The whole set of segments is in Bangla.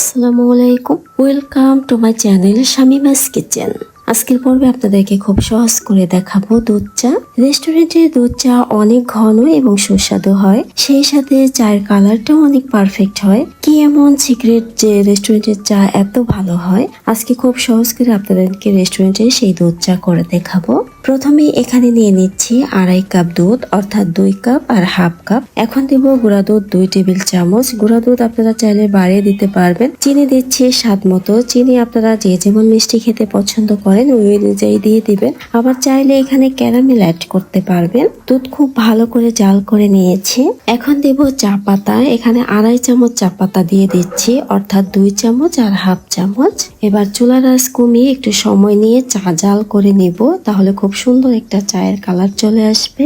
আসসালামু আলাইকুম। Welcome to my channel Shamima's kitchen আজকের পর্বে আপনাদেরকে খুব সহজ করে দেখাবো দুধ চা। রেস্টুরেন্টের দুধ চা অনেক ঘন এবং সুস্বাদু হয়। সেই সাথে চায়ের কালারটাও অনেক পারফেক্ট হয়। কি এমন সিক্রেট যে রেস্টুরেন্টের চা এত ভালো হয়? আজকে খুব সহজ করে আপনাদেরকে রেস্টুরেন্টে সেই দুধ চা করে দেখাবো। প্রথমে এখানে নিয়ে নিচ্ছি আড়াই কাপ দুধ, অর্থাৎ দুই কাপ আর হাফ কাপ। এখন দেব গুঁড়া দুধ দুই টেবিল চামচ। গুঁড়া দুধ আপনারা চাইলে বাড়িয়ে দিতে পারবেন। চিনি দিচ্ছি স্বাদ মতো। চিনি আপনারা যে যেমন মিষ্টি খেতে পছন্দ করেন, ওই অনুযায়ী দিয়ে দিবেন। আবার চাইলে এখানে ক্যারামেল অ্যাড করতে পারবেন। দুধ খুব ভালো করে জাল করে নিয়েছি। এখন দেব চা পাতা। এখানে আড়াই চামচ চা পাতা দিয়ে দিচ্ছি, অর্থাৎ দুই চামচ আর হাফ চামচ। এবার চুলার আঁচ কমিয়ে একটু সময় নিয়ে চা জাল করে নেব, তাহলে খুব সুন্দর একটা চায়ের কালার চলে আসবে।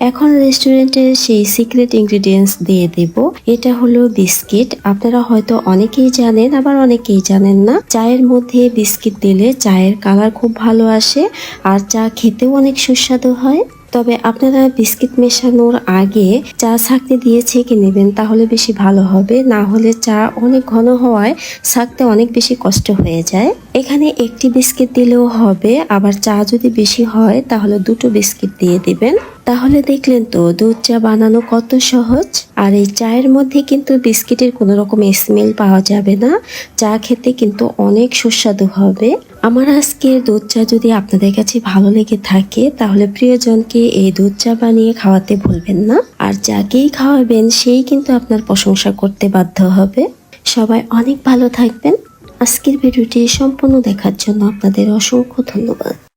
এখন রেস্টুরেন্টের সেই সিক্রেট ইনগ্রিডিয়েন্টস দিয়ে দেব। এটা হলো বিস্কিট আপনারা হয়তো অনেকেই জানেন, আবার অনেকেই জানেন না। চায়ের মধ্যে বিস্কিট দিলে চায়ের কালার খুব ভালো আসে আর চা খেতেও অনেক সুস্বাদু হয়। তবে আপনারা বিস্কিট মেশানোর আগে চা ছাকতে দিয়ে ছেঁকে নেবেন, তাহলে বেশি ভালো হবে। না হলে চা অনেক ঘন হওয়ায় ছাকতে অনেক বেশি কষ্ট হয়ে যায়। এখানে একটি বিস্কিট দিলেও হবে। আবার চা যদি বেশি হয়, তাহলে দুটো বিস্কিট দিয়ে দিবেন। তাহলে দেখলেন তো, দুধ চা বানানো কত সহজ। আর এই চায়ের মধ্যে কিন্তু বিস্কিটের কোনো রকম স্মেল পাওয়া যাবে না। চা খেতে কিন্তু অনেক সুস্বাদু হবে। আমার আজকের দুধ চা যদি আপনাদের কাছে ভালো লেগে থাকে, তাহলে প্রিয়জনকে এই দুধ চা বানিয়ে খাওয়াতে ভুলবেন না। আর যাকেই খাওয়াবেন, সেই কিন্তু আপনার প্রশংসা করতে বাধ্য হবে। সবাই অনেক ভালো থাকবেন। আজকের ভিডিওটি সম্পূর্ণ দেখার জন্য আপনাদের অসংখ্য ধন্যবাদ।